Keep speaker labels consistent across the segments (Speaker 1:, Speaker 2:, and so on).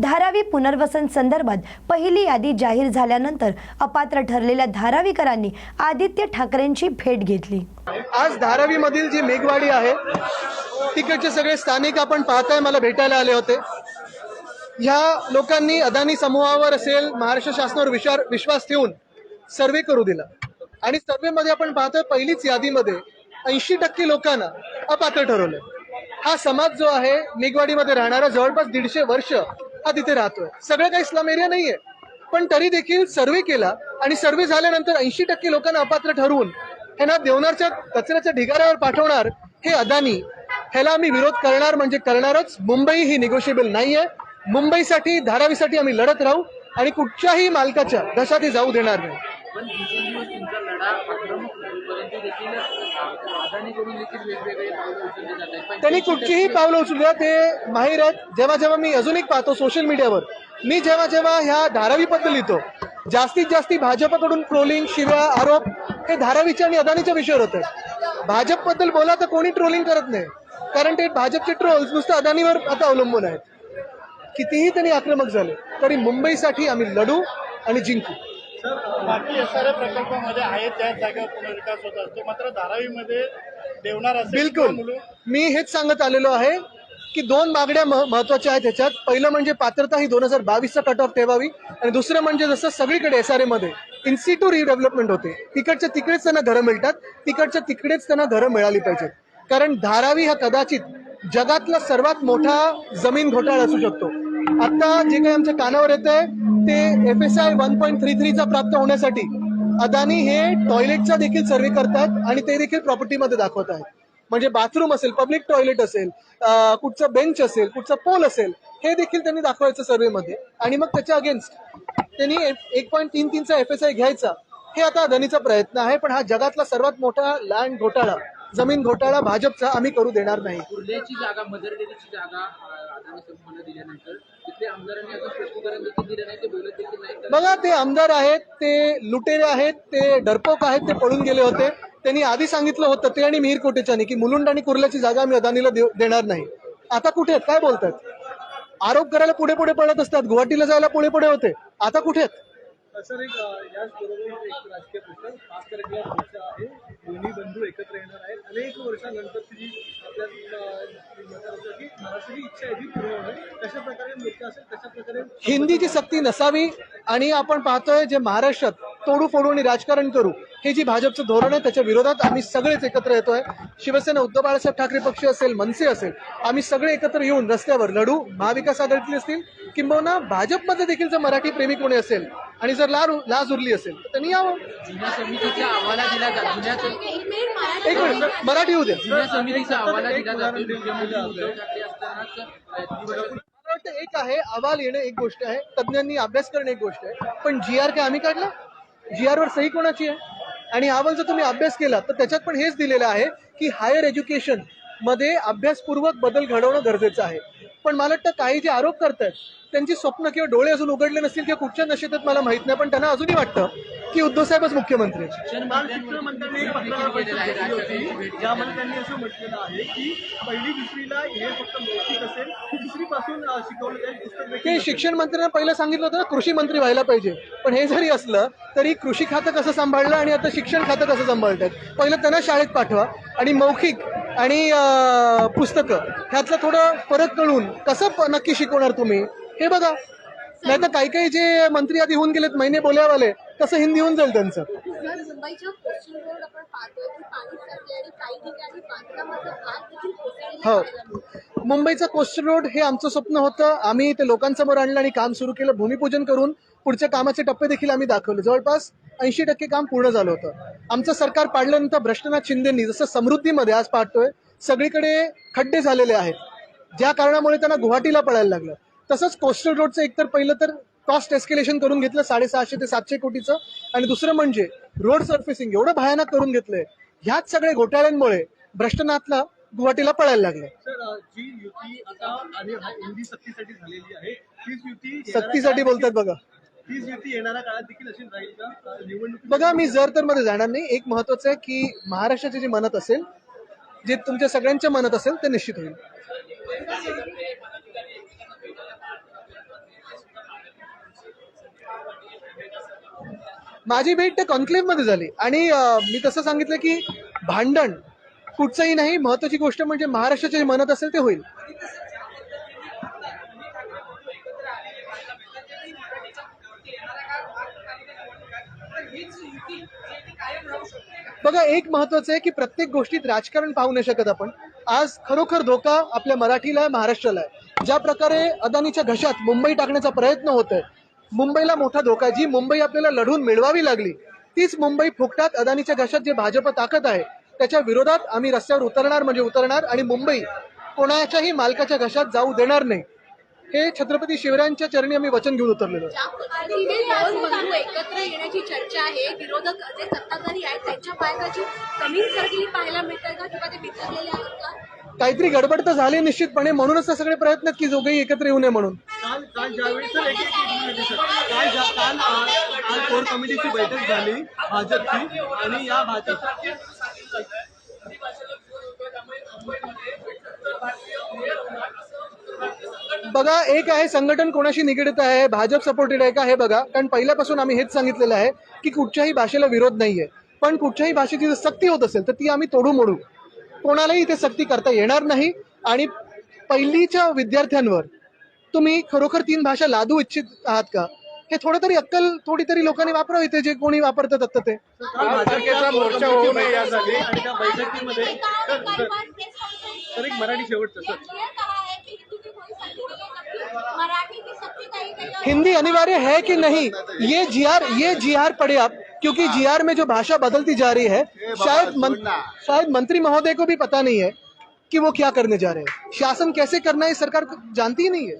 Speaker 1: धारावी पुनर्वसन संदर्भात पहिली यादी जाहीर झाल्यानंतर अपात्र ठरलेल्या धारावीकरांनी आदित्य ठाकरेंची भेट घेतली.
Speaker 2: आज धारावी मधील जी मेघवाडी आहे तिकडचे सगळे स्थानिक आपण पाहताय मला भेटायला आले होते. ह्या लोकांनी अदानी समूहावर असेल महाराष्ट्र शासनावर विचार विश्वास ठेवून सर्वे करू दिला. आणि सर्वेमध्ये आपण पाहतोय पहिलीच यादीमध्ये ऐंशी टक्के लोकांना अपात्र ठरवलं हा समाज जो आहे मेघवाडीमध्ये राहणारा जवळपास दीडशे वर्ष हा तिथे राहतोय. सगळं काही स्लम एरिया नाहीये. पण तरी देखील सर्वे केला आणि सर्वे झाल्यानंतर ऐंशी टक्के लोकांना अपात्र ठरवून ह्यांना देवनारच्या कचऱ्याच्या ढिगाऱ्यावर पाठवणार हे अदानी. ह्याला आम्ही विरोध करणार म्हणजे करणारच. मुंबई ही निगोशिएबल नाहीये. मुंबईसाठी धारावीसाठी आम्ही लढत राहू आणि कुठच्याही मालकाच्या दशाती जाऊ देणार नाही. त्यांनी कुठचीही पावलं उचलूया ते माहीर आहेत. जेव्हा जेव्हा मी अजून एक पाहतो सोशल मीडियावर मी जेव्हा जेव्हा ह्या धारावीबद्दल लिहितो जास्तीत जास्ती भाजपकडून ट्रोलिंग शिव्या आरोप हे धारावीच्या आणि अदानीच्या विषयावर होतं. भाजपबद्दल बोला तर कोणी ट्रोलिंग करत नाही. कारण ते भाजपचे ट्रोल्स नुसतं अदानीवर आता अवलंबून आहेत. कितीही त्यांनी आक्रमक झाले तरी मुंबईसाठी आम्ही लढू आणि जिंकू.
Speaker 3: बाकी एस आर प्रकल्पामध्ये आहेत त्याच जागेवर पुनर्विकास होत असतो. मात्र धारावीमध्ये देवणार असेल
Speaker 2: बिलकुल. मी हेच सांगत आलेलो आहे की दोन मागण्या महत्त्वाच्या आहेत ह्याच्यात. पहिलं म्हणजे पात्रता ही दोन हजार बावीसचा कट ऑफ ठेवावी. आणि दुसरं म्हणजे जसं सगळीकडे एस आरमध्ये इन्स्टिट्यूट रिडेव्हलपमेंट होते. तिकडच्या तिकडेच त्यांना घरं मिळतात. तिकडच्या तिकडेच त्यांना घरं मिळाली पाहिजेत. कारण धारावी हा कदाचित जगातला सर्वात मोठा जमीन घोटाळा असू शकतो. आता जे काही आमच्या कानावर येत आहे ते F S I one point three थ्रीचा प्राप्त होण्यासाठी अदानी हे टॉयलेटचा देखील सर्वे करतात आणि ते देखील प्रॉपर्टीमध्ये दाखवत आहेत. म्हणजे बाथरूम असेल पब्लिक टॉयलेट असेल कुठचा कुठचं बेंच असेल कुठचं पोल असेल हे देखील त्यांनी दाखवायचं सर्वेमध्ये आणि मग त्याच्या अगेन्स्ट त्यांनी एक पॉईंट तीन तीनचा एफ एस आय घ्यायचा. हे आता अदानीचा प्रयत्न आहे पण हा जगातला सर्वात मोठा लँड घोटाळा. जमीन घोटाळा भाजपचा आम्ही करू देणार नाही.
Speaker 4: कुर्ल्याची जागा जागा अ, अदानी समूहाला दिल्यानंतर तिथले आमदारांनी अजून स्पष्टीकरण देखील दिलं नाही ते बोलत देखील नाही. तर
Speaker 2: बघा ते आमदार आहेत ते लुटेरे आहेत ते डरपोक आहेत ते पळून गेले होते. त्यांनी आधी सांगितलं होतं ते आणि मिहीर कोटेच्यानी की मुलुंड आणि कुर्ल्याची जागा आम्ही अदानीला देऊ- देणार नाही. आता कुठे आहेत? काय बोलतात? आरोप करायला पुढे पुढे पडत असतात. गुवाहाटीला जायला पुढे पुढे होते. आता कुठे आहेत?
Speaker 5: सर एक याचबरोबर एक राजकीय प्रश्न पाच तारखेला चर्चा आहे. दोन्ही बंधू एकत्र येणार आहेत. अनेक वर्षानंतर तुझी आपल्या की महाराष्ट्राची इच्छा आहे ती पूर्ण कशा प्रकारे नृत्य असेल कशा प्रकारे
Speaker 2: हिंदीची सक्ती नसावी आणि आपण पाहतोय जे महाराष्ट्रात तोडू फोडू आणि राजकारण करू हे जी भाजपचं धोरण आहे त्याच्या विरोधात आम्ही सगळेच एकत्र येतोय. शिवसेना उद्धव बाळासाहेब ठाकरे पक्ष असेल मनसे असेल आम्ही सगळे एकत्र येऊन रस्त्यावर लढू. महाविकास आघाडीतले असतील किंबहुना भाजपमध्ये देखील जर मराठी प्रेमी कोणी असेल आणि जर ला लाज उरली असेल तर त्यांनी यावं. एक मिनिट मराठी होऊ द्या. एक आहे अहवाल येणं एक गोष्ट आहे तज्ज्ञांनी अभ्यास करणं एक गोष्ट आहे पण जी आर काय आम्ही काढला. जी आर वर सही कोणाची आहे? आणि अहवाल जर तुम्ही अभ्यास केला तर त्याच्यात पण हेच दिलेलं आहे की हायर एज्युकेशनमध्ये अभ्यासपूर्वक बदल घडवणं गरजेचं आहे. पण मला वाटतं काही जे आरोप करतात त्यांची स्वप्न किंवा डोळे अजून उघडले नसतील किंवा कुठच्या नशेत आहेत मला माहीत नाही पण त्यांना अजूनही वाटतं की उद्धव साहेबच मुख्यमंत्री
Speaker 5: ज्यामध्ये त्यांनी असं म्हटलेलं आहे की पहिली दुसरीला हे फक्त मौखिक असेल दुसरी पासून शिकवलं जाईल पुस्तक देखील
Speaker 2: ते. शिक्षण मंत्र्यांना पहिलं सांगितलं होतं ना कृषी मंत्री व्हायला पाहिजे. पण हे जरी असलं तरी कृषी खातं कसं सांभाळलं आणि आता शिक्षण खातं कसं सांभाळतात? पहिलं त्यांना शाळेत पाठवा आणि मौखिक आणि पुस्तकं ह्यातलं थोडं फरक कळून कसं नक्की शिकवणार तुम्ही? हे बघा. नाही तर काही काही जे मंत्री आधी होऊन गेलेत महिने बोल्यावाले तसं हिंदी होऊन जाईल त्यांचं. हो. मुंबईचं कोस्टल रोड हे आमचं स्वप्न होतं. आम्ही ते लोकांसमोर आणलं आणि काम सुरू केलं भूमिपूजन करून पुढच्या कामाचे टप्पे देखील आम्ही दाखवले. जवळपास ऐंशी टक्के काम पूर्ण झालं होतं. आमचं सरकार पाडल्यानंतर भ्रष्टनाथ शिंदेनी जसं समृद्धीमध्ये आज पाहतोय सगळीकडे खड्डे झालेले आहेत. ज्या कारणामुळे त्यांना गुवाहाटीला पळायला लागलं. तसंच कोस्टल रोडचं एकतर पहिलं तर कॉस्ट एस्केलेशन करून घेतलं साडेसहाशे ते सातशे कोटीचं. आणि दुसरं म्हणजे रोड सर्फेसिंग एवढं भयानक करून घेतलंय. ह्याच सगळे घोटाळ्यांमुळे भ्रष्टनाथला गुवाहाटीला पळायला लागलं
Speaker 5: सक्तीसाठी
Speaker 2: बोलतात बघा. बघा मी जर तर मध्ये जाणार नाही. एक महत्वाचं आहे की महाराष्ट्राचे जे मनात असेल जे तुमच्या सगळ्यांच्या मनात असेल ते निश्चित होईल. माझी भेट त्या कॉन्क्लेव्हमध्ये झाली. आणि मी तसं सांगितलं की भांडण कुठचंही नाही महत्वाची गोष्ट म्हणजे महाराष्ट्राच्या जे मनात असेल ते होईल. बघा एक महत्वाचं आहे की प्रत्येक गोष्टीत राजकारण पाहू नाही शकत आपण. आज खरोखर धोका आपल्या मराठीला आहे महाराष्ट्राला आहे. ज्या प्रकारे अदानीच्या घशात मुंबई टाकण्याचा प्रयत्न होत आहे मुंबईला मोठा धोका जी मुंबई आपल्याला लढून मिळवावी लागली तीच मुंबई फुकटात अदानीच्या घशात जे भाजप ताकद आहे त्याच्या विरोधात आम्ही रस्त्यावर उतरणार म्हणजे उतरणार आणि मुंबई कोणाच्याही मालकाच्या घशात जाऊ देणार नाही. हे छत्रपती शिवरायांच्या चरणी आम्ही वचन घेऊन उतरलेलो
Speaker 6: एकत्र येण्याची चर्चा आहे विरोधक जे सत्ताधारी आहेत त्यांच्या पायाची सरकली पाहायला मिळते का? किंवा ते बिथरलेले आहेत का?
Speaker 2: काहीतरी गडबड तर झाली निश्चितपणे म्हणूनच सगळे प्रयत्न की दोघेही एकत्र येऊ नये म्हणून.
Speaker 5: काल काल ज्यावेळी सर एक एक काल ज्या काल काल कोर कमिटीची बैठक झाली भाजपची आणि या भाजप
Speaker 2: बघा एक आहे संघटन कोणाशी निगडीत आहे? भाजप सपोर्टेड आहे का? हे बघा. कारण पहिल्यापासून आम्ही हेच सांगितलेलं आहे की कुठच्याही भाषेला विरोध नाहीये. पण कुठच्याही भाषेची जर सक्ती होत असेल तर ती आम्ही तोडू मोडू. कोणालाही इथे सक्ती करता येणार नाही. आणि पहिलीच्या विद्यार्थ्यांवर तुम्ही खरोखर तीन भाषा लादू इच्छित आहात का? हे थोडं तरी अक्कल थोडी तरी लोकांनी वापरावं इथे जे कोणी वापरतात आता ते.
Speaker 5: भाजपचा मोर्चा होऊ नये यासाठी. आणि त्या बैठकीमध्ये
Speaker 6: काही
Speaker 5: सर सर सर एक मराठी शेवटचं सर.
Speaker 6: ये कहा है कि हिंदी है
Speaker 2: अनिवार्य है कि नहीं? ये जीआर ये जीआर पढ़े आप क्योंकि जीआर में जो भाषा बदलती जा रही है शायद मन, शायद मंत्री महोदय को भी पता नहीं है कि वो क्या करने जा रहे हैं। शासन कैसे करना है सरकार जानती ही नहीं है।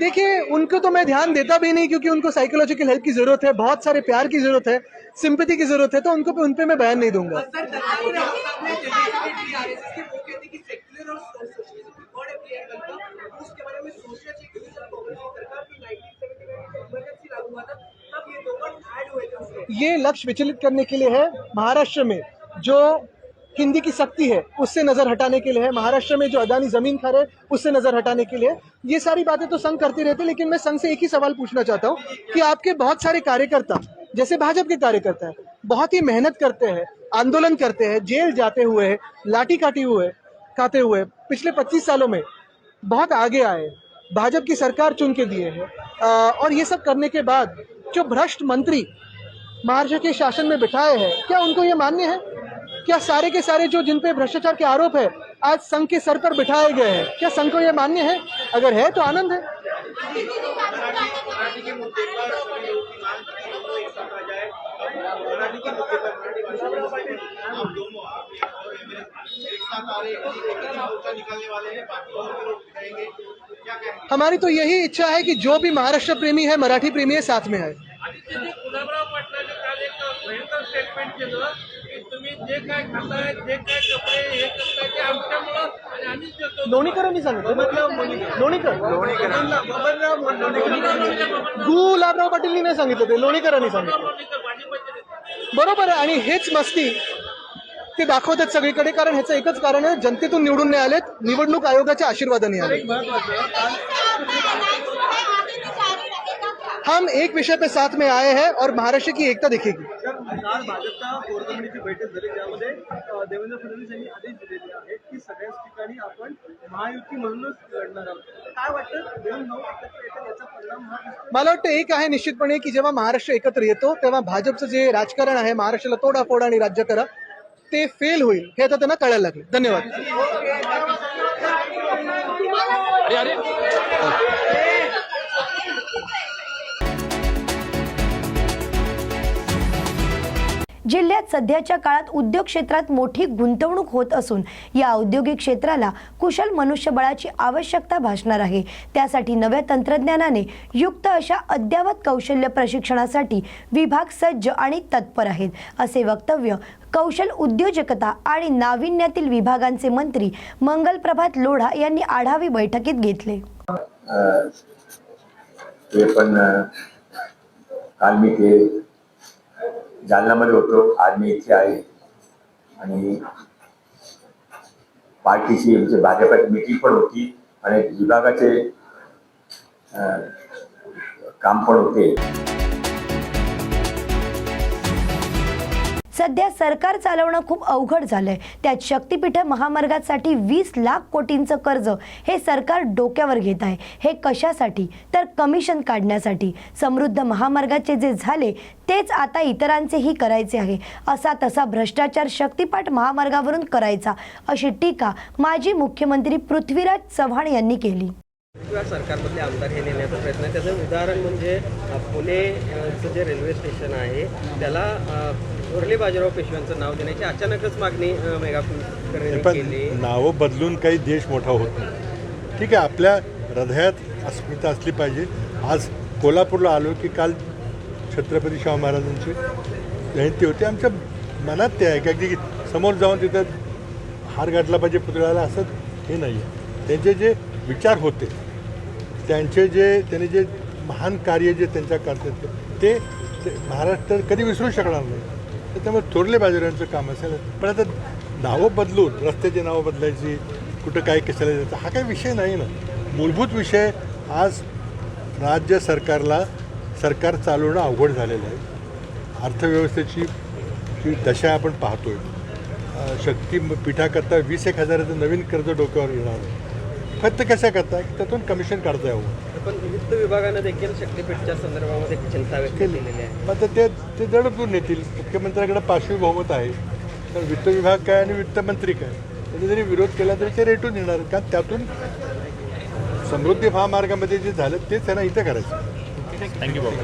Speaker 2: देखिए उनको तो मैं ध्यान देता भी नहीं क्योंकि उनको साइकोलॉजिकल हेल्प की ज़रूरत है बहुत सारे प्यार की ज़रूरत है सिंपति की ज़रूरत है तो उनको उन पे मैं बयान नहीं दूँगा। ये लक्ष्य विचलित करने के लिए है महाराष्ट्र में जो हिंदी की शक्ति है, उससे नज़र हटाने के लिए है। महाराष्ट्र में जो अदानी ज़मीन खा रहे उससे नज़र हटाने के लिए। ये सारी बातें तो संघ करते रहती लेकिन मैं संघ से एक ही सवाल पूछना चाहता हूँ कि आपके बहुत सारे कार्यकर्ता, जैसे भाजपा के कार्यकर्ता है, बहुत ही मेहनत करते हैं, आंदोलन करते हैं, जेल जाते हुए लाठी काटी हुए खाते हुए पिछले 25 सालों में बहुत आगे आए, भाजपा की सरकार चुन के दिए हैं। और ये सब करने के बाद जो भ्रष्ट मंत्री महाराष्ट्र के शासन में बिठाए हैं, क्या उनको ये मान्य है? क्या सारे के सारे जो जिन पे भ्रष्टाचार के आरोप है, आज संघ के सर पर बिठाए गए हैं? क्या संघ को ये मान्य है? अगर है तो आनंद है। हमारी तो यही इच्छा है कि जो भी महाराष्ट्र प्रेमी है, मराठी प्रेमी है, साथ में आए।
Speaker 4: जे काय खाताय जे काय कपडे हे करताय ते आमच्यामुळं आणि आम्हीच देतो.
Speaker 2: लोणीकरांनी सांगितलं. लोणीकर.
Speaker 5: बबनराव लोणीकर.
Speaker 2: गुलाबराव पाटीलनी नाही सांगितलं ते. लोणीकरांनी सांगितलं.
Speaker 4: भाजपचे नेते
Speaker 2: बरोबर आहे. आणि हेच मस्ती ते दाखवतात सगळीकडे कारण ह्याचं एकच कारण आहे जनतेतून निवडून नाही आलेत निवडणूक आयोगाच्या आशीर्वादाने आले
Speaker 5: एक महत्वाचं काल
Speaker 6: आगे भी जारी रहेगा क्या
Speaker 2: हम एक विषय पे साथ में आए हैं और महाराष्ट्र की एकता दिखेगी।
Speaker 5: सर काल भाजपच्या कोर कमिटीची बैठक झाली ज्यामध्ये अं, देवेंद्र फडणवीस यांनी आदेश दिलेले आहेत की सगळ्याच ठिकाणी आपण महायुती म्हणूनच लढणार आहोत. काय वाटतं? दोन भाऊ एकत्र येतात याचा परिणाम हा दिसतोय?
Speaker 2: मला वाटतं एक आहे निश्चितपणे की जेव्हा महाराष्ट्र एकत्र येतो तेव्हा भाजपचं जे राजकारण आहे महाराष्ट्राला तोडा फोडा आणि राज्य करा ते फेल होईल. हे आता त्यांना कळायला लागले. धन्यवाद.
Speaker 1: जिल्ह्यात सध्याच्या काळात उद्योग क्षेत्रात मोठी गुंतवणूक होत असून या औद्योगिक क्षेत्राला कुशल मनुष्यबळाची आवश्यकता भासणार आहे. त्यासाठी नव्या तंत्रज्ञानाने युक्त अशा अद्ययावत कौशल्य प्रशिक्षणासाठी विभाग सज्ज आणि तत्पर आहेत असे वक्तव्य कौशल उद्योजकता आणि नाविन्यातील विभागांचे मंत्री मंगल प्रभात लोढा यांनी आढावी बैठकीत घेतले.
Speaker 7: ते पण काल मी ते जालन्यामध्ये होतो. आज मी इथे आहे. आणि पार्टीची म्हणजे भाजपाची मिटिंग पण होती. आणि विभागाचे काम पण होते.
Speaker 1: सध्या सरकार चालवणं खूप अवघड झालंय. त्यात शक्तीपीठ महामार्गासाठी वीस लाख कोटींचं कर्ज हे सरकार डोक्यावर घेत आहे. हे कशासाठी? तर कमिशन काढण्यासाठी. समृद्ध महामार्गाचे जे झाले तेच आता इतरांचेही करायचे आहे. असा तसा भ्रष्टाचार शक्तिपाठ महामार्गावरून करायचा अशी टीका माजी मुख्यमंत्री पृथ्वीराज चव्हाण यांनी केली.
Speaker 8: किंवा सरकारमधले आमदार हे नेण्याचा प्रयत्न आहे. त्याचं उदाहरण म्हणजे पुणेचं जे रेल्वे स्टेशन आहे त्याला थोरले बाजीराव पेशव्यांचं नाव देण्याची अचानकच मागणी अ, मेगा कुलकर्णींनी
Speaker 9: पण
Speaker 8: केली.
Speaker 9: नावं बदलून काही देश मोठा होत नाही. ठीक आहे आपल्या हृदयात अस्मिता असली पाहिजे. आज कोल्हापूरला आलो की काल छत्रपती शाहू महाराजांची जयंती होती. आमच्या मनात ते आहे की अगदी समोर जाऊन तिथं हार घातला पाहिजे पुतळ्याला असं हे नाही आहे. त्यांचे जे विचार होते त्यांचे जे त्यांनी जे महान कार्य जे त्यांच्या करतात ते महाराष्ट्र कधी विसरू शकणार नाही. त्यामुळे थोरले बाजारांचं काम असेल. पण आता नावं बदलून रस्त्याची नावं बदलायची कुठं काय कशाला जायचं हा काही विषय नाही ना. मूलभूत विषय आज राज्य सरकारला सरकार चालवणं अवघड झालेलं आहे. अर्थव्यवस्थेची जी दशा आपण पाहतोय शक्तीपीठाकरता शक्ती वीस एक हजाराचं नवीन कर्ज डोक्यावर येणार आहे. फक्त कशा करता त्यातून कमिशन काढता यावं.
Speaker 8: पण वित्त विभागानं देखील शक्तीपीठच्या संदर्भामध्ये चिंता व्यक्त केलेली आहे.
Speaker 9: मग आता ते ते दडपून येतील मुख्यमंत्र्याकडे पाचवी बहुमत आहे. तर वित्त विभाग काय आणि वित्तमंत्री काय? त्यांनी जरी विरोध केला तरी ते रेटून येणार कारण त्यातून समृद्धी महामार्गामध्ये जे झालं तेच त्यांना इथं करायचं. थँक्यू बाबा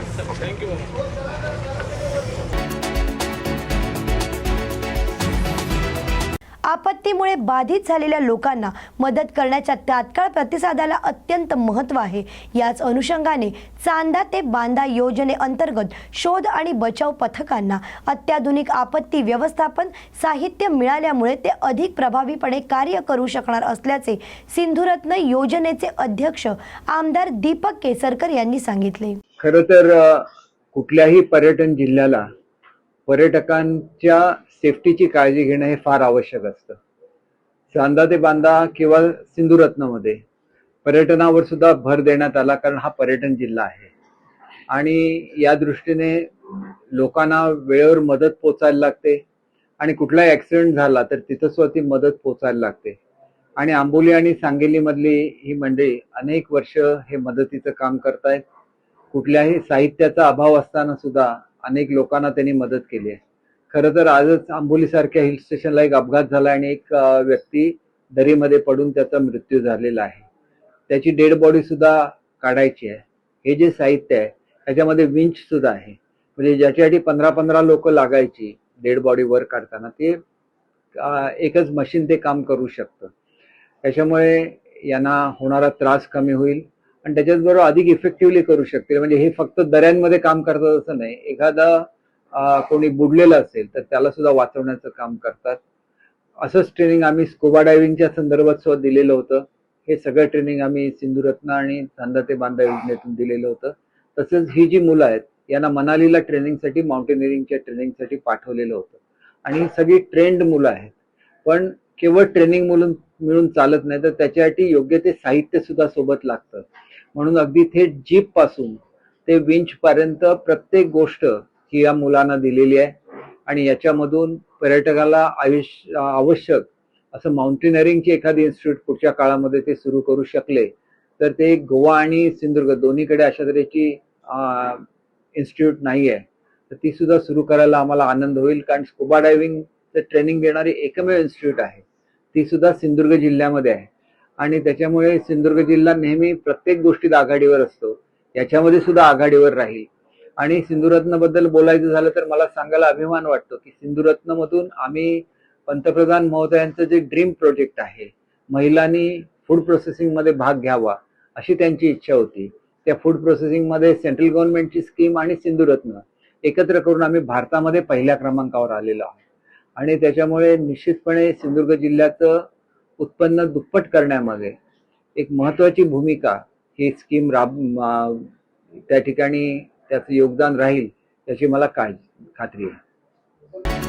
Speaker 1: आपत्तीमुळे बाधित झालेल्या लोकांना मदत करण्याच्या तात्काळ प्रतिसादाला अत्यंत महत्त्व आहे. याच अनुषंगाने चांदा ते बांदा योजनेअंतर्गत शोध आणि बचाव पथकांना अत्याधुनिक आपत्ती व्यवस्थापन साहित्य मिळाल्यामुळे ते अधिक प्रभावीपणे कार्य करू शकणार असल्याचे सिंधुरत्न योजनेचे अध्यक्ष आमदार दीपक केसरकर यांनी सांगितले.
Speaker 10: खरं तर कुठल्याही पर्यटन जिल्ह्याला पर्यटकांच्या सेफ्टीची काळजी घेणं हे फार आवश्यक असतं. चांदा ते बांदा किंवा सिंधुरत्नमध्ये. पर्यटनावर सुद्धा भर देण्यात आला कारण हा पर्यटन जिल्हा आहे. आणि या दृष्टीने लोकांना वेळेवर मदत पोचायला लागते. आणि कुठलाही ऍक्सिडेंट झाला तर तिथं सुद्धा ती मदत पोचायला लागते. आणि आंबोली आणि सांगलीमधली ही मंडळी अनेक वर्ष हे मदतीचं काम करतायत. कुठल्याही साहित्याचा अभाव असताना सुद्धा अनेक लोकांना त्यांनी मदत केली आहे. खरं तर आजच आंबोलीसारख्या हिल स्टेशनला एक अपघात झाला आणि एक व्यक्ती दरीमध्ये पडून त्याचा मृत्यू झालेला आहे. त्याची डेड बॉडी सुद्धा काढायची आहे. हे जे साहित्य आहे त्याच्यामध्ये विंच सुद्धा आहे. म्हणजे ज्याच्यासाठी पंधरा पंधरा लोक लागायची डेड बॉडी वर काढताना ते एकच मशीन ते काम करू शकतं. त्याच्यामुळे यांना होणारा त्रास कमी होईल आणि त्याच्याचबरोबर अधिक इफेक्टिव्हली करू शकतील. म्हणजे हे फक्त दऱ्यांमध्ये काम करतात असं नाही. एखादा कोणी बुडलेलं असेल तर त्याला सुद्धा वाचवण्याचं काम करतात. असंच ट्रेनिंग आम्ही स्कुबा डायव्हिंगच्या संदर्भात सुद्धा दिलेलं होतं. हे सगळं ट्रेनिंग आम्ही सिंधुरत्न आणि चांदा ते बांधा योजनेतून दिलेलं होतं. तसंच ही जी मुलं आहेत यांना मनालीला ट्रेनिंगसाठी माउंटेनिअरिंगच्या ट्रेनिंगसाठी पाठवलेलं होतं. आणि ही सगळी ट्रेंड मुलं आहेत. पण केवळ ट्रेनिंग मुलं मिळून चालत नाही तर त्याच्यासाठी योग्य ते साहित्य सुद्धा सोबत लागतं. म्हणून अगदी थेट जीपपासून ते विंच पर्यंत प्रत्येक गोष्ट ही या मुलांना दिलेली आहे. आणि याच्यामधून पर्यटकाला आयुष्य आवश्यक असं माउंटेनिअरिंगची एखादी इन्स्टिट्यूट पुढच्या काळामध्ये ते सुरू करू शकले तर ते गोवा आणि सिंधुदुर्ग दोन्हीकडे अशा तऱ्हेची इन्स्टिट्यूट नाही आहे तर ती सुद्धा सुरू करायला आम्हाला आनंद होईल कारण स्कुबा डायव्हिंगचं ट्रेनिंग देणारी एकमेव इन्स्टिट्यूट आहे. ती सुद्धा सिंधुदुर्ग जिल्ह्यामध्ये आहे. आणि त्याच्यामुळे सिंधुदुर्ग जिल्हा नेहमी प्रत्येक गोष्टीत आघाडीवर असतो. याच्यामध्ये सुद्धा आघाडीवर राहील. आणि सिंधुरत्नबद्दल बोलायचं झालं तर मला सांगायला अभिमान वाटतो की सिंधुरत्न मधून आम्ही पंतप्रधान महोदयांचं जे ड्रीम प्रोजेक्ट आहे महिलांनी फूड प्रोसेसिंगमध्ये भाग घ्यावा अशी त्यांची इच्छा होती. त्या फूड प्रोसेसिंगमध्ये सेंट्रल गव्हर्नमेंटची स्कीम आणि सिंधुरत्न एकत्र करून आम्ही भारतामध्ये पहिल्या क्रमांकावर आलेलो आहोत. आणि त्याच्यामुळे निश्चितपणे सिंधुदुर्ग जिल्ह्याचं उत्पन्न दुप्पट करण्यामध्ये एक महत्वाची भूमिका ही स्कीम राब त्या ठिकाणी त्याचं योगदान राहील याची मला काळजी खात्री आहे.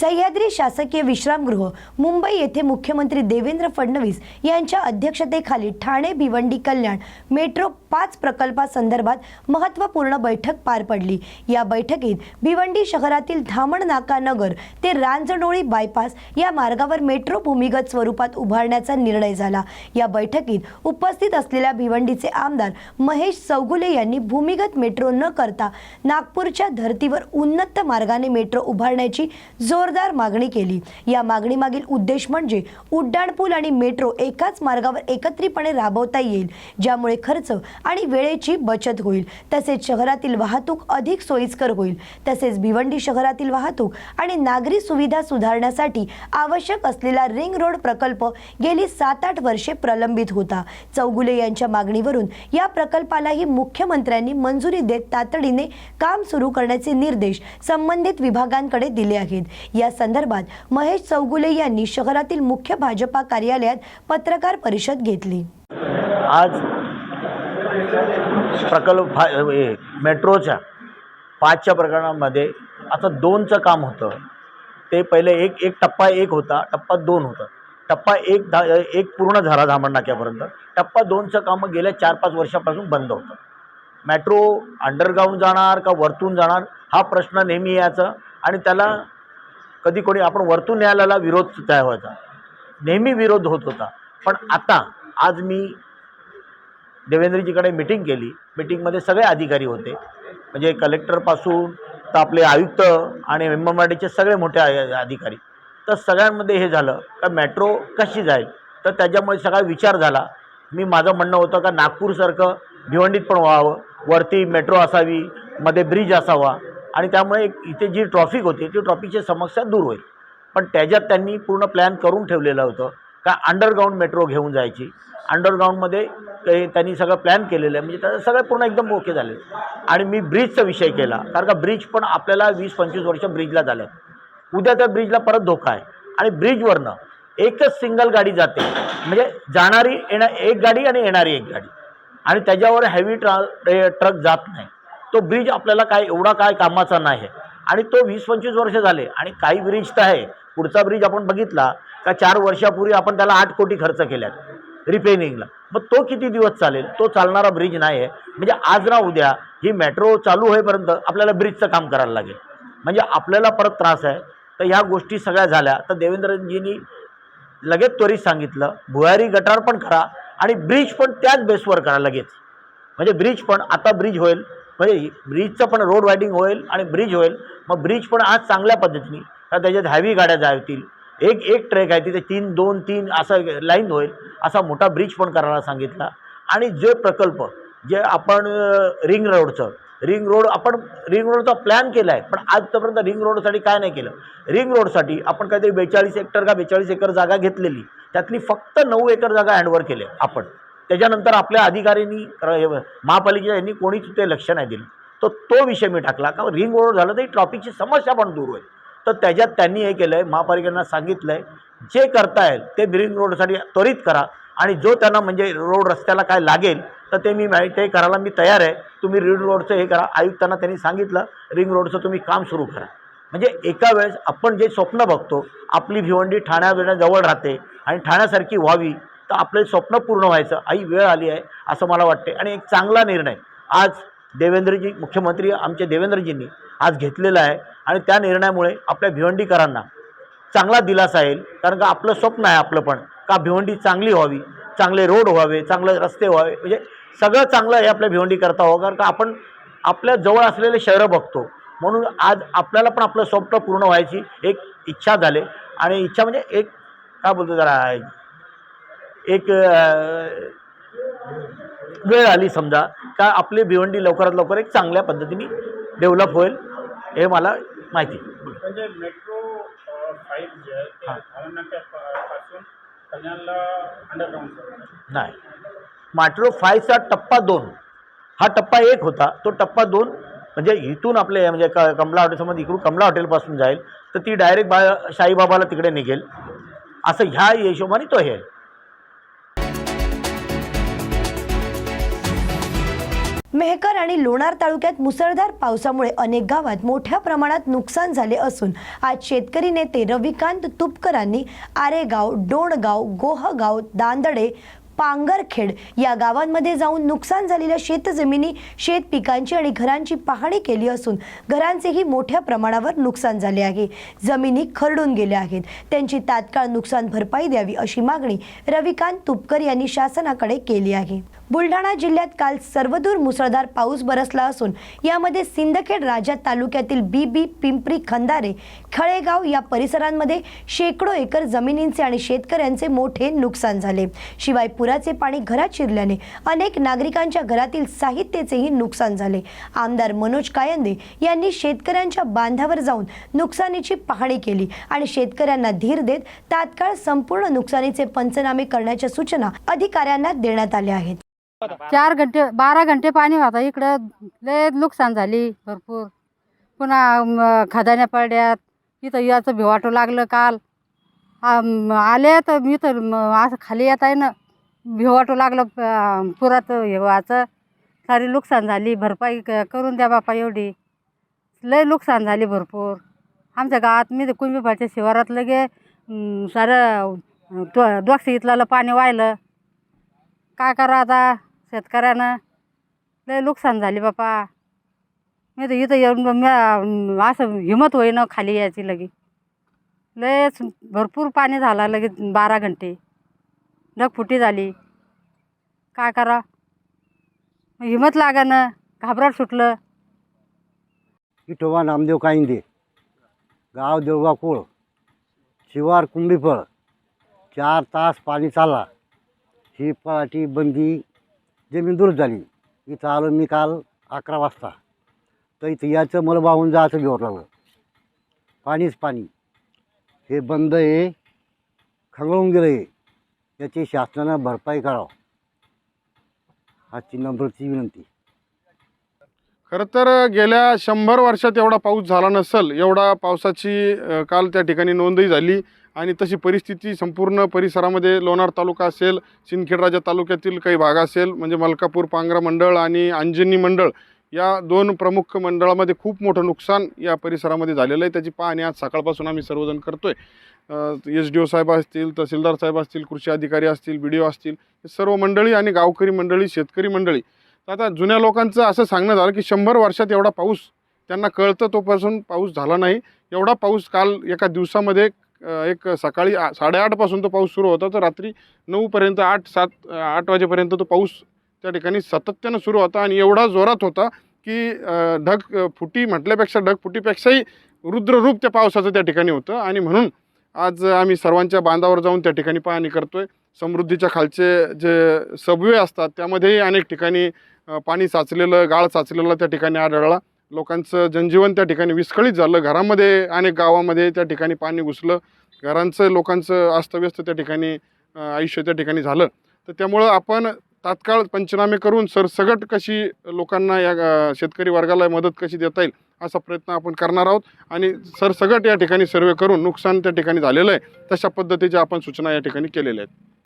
Speaker 1: सह्याद्री शासकीय विश्रामगृह मुंबई येथे मुख्यमंत्री देवेंद्र फडणवीस यांच्या अध्यक्षतेखाली ठाणे भिवंडी कल्याण मेट्रो पाच प्रकल्पासंदर्भात महत्त्वपूर्ण बैठक पार पडली. या बैठकीत भिवंडी शहरातील धामण नाका नगर ते रांजणोळी बायपास या मार्गावर मेट्रो भूमिगत स्वरूपात उभारण्याचा निर्णय झाला. या बैठकीत उपस्थित असलेल्या भिवंडीचे आमदार महेश चौगुले यांनी भूमिगत मेट्रो न करता नागपूरच्या धर्तीवर उन्नत मार्गाने मेट्रो उभारण्याची जोर जोरदार मागणी केली. या मागणीमागील उद्देश म्हणजे उड्डाणपूल आणि मेट्रो एकाच मार्गावर एकत्रितपणे राबवता येईल ज्यामुळे खर्च आणि वेळेची बचत होईल. तसेच शहरातील वाहतूक अधिक सोयीस्कर होईल. तसेच भिवंडी शहरातील वाहतूक आणि नागरी सुविधा सुधारण्यासाठी आवश्यक असलेला रिंग रोड प्रकल्प गेली सात आठ वर्षे प्रलंबित होता. चौगुले यांच्या मागणीवरून या प्रकल्पालाही मुख्यमंत्र्यांनी मंजुरी देत तातडीने काम सुरू करण्याचे निर्देश संबंधित विभागांकडे दिले आहेत. या संदर्भात महेश चौगुले यांनी शहरातील मुख्य भाजपा कार्यालयात पत्रकार परिषद घेतली.
Speaker 11: आज प्रकल्प मेट्रोच्या पाचच्या प्रकरणामध्ये आता दोनचं काम होतं. ते पहिले एक एक टप्पा एक होता टप्पा दोन होता. टप्पा एक धा एक पूर्ण झाला धामण नाक्यापर्यंत टप्पा दोनचं कामं गेल्या चार पाच वर्षापासून बंद होतं. मेट्रो अंडरग्राऊंड जाणार का वरतून जाणार हा प्रश्न नेहमी यायचा आणि त्याला कधी कोणी आपण वरतून न्यायालयाला विरोध तयार व्हायचा. नेहमी विरोध होत होता. पण आता आज मी देवेंद्रजीकडे मिटिंग केली. मिटिंगमध्ये सगळे अधिकारी होते. म्हणजे कलेक्टरपासून तर आपले आयुक्त आणि एमएमआरडीचे सगळे मोठे अधिकारी. तर सगळ्यांमध्ये हे झालं. का मेट्रो कशी जाईल? तर त्याच्यामुळे सगळा विचार झाला. मी माझं म्हणणं होतं का नागपूरसारखं भिवंडीत पण व्हावं. वरती मेट्रो असावी मध्ये ब्रिज असावा. आणि त्यामुळे इथे जी ट्रॉफिक होती ती ट्रॉफिकची समस्या दूर होईल. पण त्याच्यात त्यांनी पूर्ण प्लॅन करून ठेवलेलं होतं. का अंडरग्राऊंड मेट्रो घेऊन जायची. अंडरग्राऊंडमध्ये काही त्यांनी सगळं प्लॅन केलेलं आहे. म्हणजे त्याचं सगळं पूर्ण एकदम ओके झाले. आणि मी ब्रिजचा विषय केला. कारण का ब्रिज पण आपल्याला वीस पंचवीस वर्ष ब्रिजला झालं उद्या त्या ब्रिजला परत धोका आहे. आणि ब्रिजवरनं एकच सिंगल गाडी जाते. म्हणजे जाणारी येणा एक गाडी आणि येणारी एक गाडी. आणि त्याच्यावर हॅवी ट्रा ट्रक जात नाही. तो ब्रिज आपल्याला काय एवढा काय कामाचा नाही. आणि तो वीस पंचवीस वर्ष झाले. आणि काही ब्रिज तर आहे. पुढचा ब्रिज आपण बघितला का चार वर्षापूर्वी आपण त्याला आठ कोटी खर्च केल्यात रिपेनिंगला मग तो किती दिवस चालेल? तो चालणारा ब्रिज नाही आहे म्हणजे आज ना उद्या ही मेट्रो चालू होईपर्यंत आपल्याला ब्रिजचं काम करायला लागेल. म्हणजे आपल्याला परत त्रास आहे. तर ह्या गोष्टी सगळ्या झाल्या. तर देवेंद्रजींनी लगेच त्वरित सांगितलं भुयारी गटार पण करा आणि ब्रिज पण त्याच बेसवर करा लगेच. म्हणजे ब्रिज पण आता ब्रिज होईल. म्हणजे ब्रिजचं पण रोड वायडिंग होईल आणि ब्रिज होईल. मग ब्रिज पण आज चांगल्या पद्धतीने का त्याच्यात हॅवी गाड्या जातील. एक एक ट्रेक आहे तिथे तीन दोन तीन असं लाईन होईल असा मोठा ब्रिज पण करायला सांगितला. आणि जे प्रकल्प जे आपण रिंग रोडचं रिंग रोड आपण रिंग रोडचा प्लॅन केला आहे पण आजपर्यंत रिंग रोडसाठी काय नाही केलं. रिंग रोडसाठी आपण काहीतरी बेचाळीस हेक्टर का बेचाळीस एकर जागा घेतलेली त्यातली फक्त नऊ एकर जागा हँडवर केली आपण. त्याच्यानंतर आपल्या अधिकाऱ्यांनी महापालिकेच्या यांनी कोणीच ते लक्ष नाही दिलं. तर तो विषय मी टाकला. का रिंग रोड झालं तरी ट्रॉफिकची समस्या पण दूर होईल. तर त्याच्यात त्यांनी हे केलं आहे महापालिकेनं सांगितलं आहे जे करता येईल ते रिंग रोडसाठी त्वरित करा आणि जो त्यांना म्हणजे रोड रस्त्याला काय लागेल तर ते मी ते करायला मी तयार आहे. तुम्ही रिंग रोडचं हे करा. आयुक्तांना त्यांनी सांगितलं रिंग रोडचं तुम्ही काम सुरू करा. म्हणजे एका वेळेस आपण जे स्वप्न बघतो आपली भिवंडी ठाण्याजवळ राहते आणि ठाण्यासारखी व्हावी तर आपले स्वप्न पूर्ण व्हायचं. आई वेळ आली आहे असं मला वाटते आणि एक चांगला निर्णय आज देवेंद्रजी मुख्यमंत्री आमचे देवेंद्रजींनी आज घेतलेला आहे. आणि त्या निर्णयामुळे आपल्या भिवंडीकरांना चांगला दिलासा येईल. कारण का आपलं स्वप्न आहे आपलं पण का भिवंडी चांगली व्हावी चांगले रोड व्हावे चांगले रस्ते व्हावे. म्हणजे सगळं चांगलं हे आपल्या भिवंडी करता व्हावं हो. कारण का आपण आपल्या जवळ असलेले शहरं बघतो. म्हणून आज आपल्याला पण आपलं स्वप्न पूर्ण व्हायची एक इच्छा झाले. आणि इच्छा म्हणजे एक काय बोलतो जरा एक वेळ आली समजा का आपली भिवंडी लवकरात लवकर एक चांगल्या पद्धतीने डेव्हलप होईल हे मला माहिती.
Speaker 3: म्हणजे मेट्रो फाईव्ह जे आहे ते. धावण्यापासून कल्याणला अंडरग्राऊंड
Speaker 11: नाही. मॅट्रो फायचा टप्पा दोन. हा टप्पा एक होता. तो टप्पा दोन म्हणजे इथून आपले म्हणजे क कमला हॉटेलसमोर इकडून कमला हॉटेलपासून जाईल तर ती डायरेक्ट बा साईबाबाला तिकडे निघेल. असं ह्या हिशोबाने तो हे
Speaker 1: मेहकर आणि लोणार तालुक्यात मुसळधार पावसामुळे अनेक गावात मोठ्या प्रमाणात नुकसान झाले असून आज शेतकरी नेते रविकांत तुपकरांनी आरेगाव डोणगाव गोहगाव दांदडे पांगरखेड या गावांमध्ये जाऊन नुकसान झालेल्या शेतजमिनी शेत पिकांची आणि घरांची पाहणी केली असून घरांचेही मोठ्या प्रमाणावर नुकसान झाले आहे. जमिनी खरडून गेल्या आहेत. त्यांची तात्काळ नुकसान भरपाई द्यावी अशी मागणी रविकांत तुपकर यांनी शासनाकडे केली आहे. बुलढाणा जिल्ह्यात काल सर्वदूर मुसळधार पाऊस बरसला असून यामध्ये सिंदखेड राजा तालुक्यातील बी बी पिंपरी खंदारे खळेगाव या परिसरांमध्ये शेकडो एकर जमिनींचे आणि शेतकऱ्यांचे मोठे नुकसान झाले. शिवाय पुराचे पाणी घरात शिरल्याने अनेक नागरिकांच्या घरातील साहित्याचेही नुकसान झाले. आमदार मनोज कायंदे यांनी शेतकऱ्यांच्या बांधावर जाऊन नुकसानीची पाहणी केली आणि शेतकऱ्यांना धीर देत तात्काळ संपूर्ण नुकसानीचे पंचनामे करण्याच्या सूचना अधिकाऱ्यांना देण्यात आल्या आहेत.
Speaker 12: चार घंटे बारा घंटे पाणी होता इकडं. लय नुकसान झाली भरपूर. पुन्हा खदान्या पडल्यात. इथं याचं भिवाटू लागलं काल. आले तर मी तर असं खाली येत आहे ना. भिवाटू लागलं पुरात हे व्हायचं. सारी नुकसान झाली. भरपाई क- करून द्या बापा एवढी. लय नुकसान झाली भरपूर. आमच्या गावात मी कुंभीपाडच्या शिवारात लगे सारं द्वाक्ष इथलं पाणी वाहिलं. काय करा आता? शेतकऱ्यानं लय नुकसान झाली बापा. मी तर इथं येऊन असं हिमत होईना खाली यायची लगे. लयच भरपूर पाणी झालं लगे बारा घंटे. ढगफुटी झाली. काय करा? हिमत लागानं घाबराट सुटलं.
Speaker 13: विठोबा नामदेव काईंदे. गाव देवगाव कोळ. शिवार कुंभीफळ. चार तास पाणी चालला. ही पळाटी बंदी जमीन दूर झाली. इथं आलो मी काल अकरा वाजता. तर इथं याचं मला वाहून जायचं घेऊन लागलं पाणीच पाणी. हे बंद आहे. खंगळून गेलं आहे याची शासनानं भरपाई करावं. आजची नम्रची विनंती.
Speaker 14: खरं तर गेल्या शंभर वर्षात एवढा पाऊस झाला नसेल एवढा पावसाची काल त्या ठिकाणी नोंदही झाली आणि तशी परिस्थिती संपूर्ण परिसरामध्ये लोणार तालुका असेल सिंदखेडराजा तालुक्यातील काही भाग असेल म्हणजे मलकापूर पांगरा मंडळ आणि अंजनी मंडळ या दोन प्रमुख मंडळामध्ये खूप मोठं नुकसान या परिसरामध्ये झालेलं आहे. त्याची पाहणी आज सकाळपासून आम्ही सर्वजण करतो आहे एस डी ओ साहेब असतील तहसीलदार साहेब असतील कृषी अधिकारी असतील बी डी ओ असतील हे सर्व मंडळी आणि गावकरी मंडळी शेतकरी मंडळी तर आता जुन्या लोकांचं असं सांगणं झालं की शंभर वर्षात एवढा पाऊस त्यांना कळतं तोपासून पाऊस झाला नाही. एवढा पाऊस काल एका दिवसामध्ये एक सकाळी आ- साडेआठपासून तो पाऊस सुरू होता. तर रात्री नऊपर्यंत आठ सात आठ वाजेपर्यंत तो पाऊस त्या ठिकाणी सातत्यानं सुरू होता आणि एवढा जोरात होता की ढग फुटी म्हटल्यापेक्षा ढग फुटीपेक्षाही रुद्ररूप त्या पावसाचं त्या ठिकाणी होतं. आणि म्हणून आज आम्ही सर्वांच्या बांधावर जाऊन त्या ठिकाणी पाहणी करतो आहे समृद्धीच्या खालचे जे सबवे असतात त्यामध्येही अनेक ठिकाणी पाणी साचलेलं गाळ साचलेलं त्या ठिकाणी आढळला. लोकांचं जनजीवन त्या ठिकाणी विस्कळीत झालं. घरामध्ये अनेक गावामध्ये त्या ठिकाणी पाणी घुसलं. घरांचं लोकांचं अस्तव्यस्त त्या ठिकाणी आयुष्य त्या ठिकाणी झालं. तर त्यामुळं आपण तात्काळ पंचनामे करून सरसगट कशी लोकांना या शेतकरी वर्गाला मदत कशी देता येईल असा प्रयत्न आपण करणार आहोत. आणि सरसगट या ठिकाणी सर्वे करून नुकसान त्या ठिकाणी झालेलं आहे तशा पद्धतीच्या आपण सूचना या ठिकाणी केलेल्या आहेत.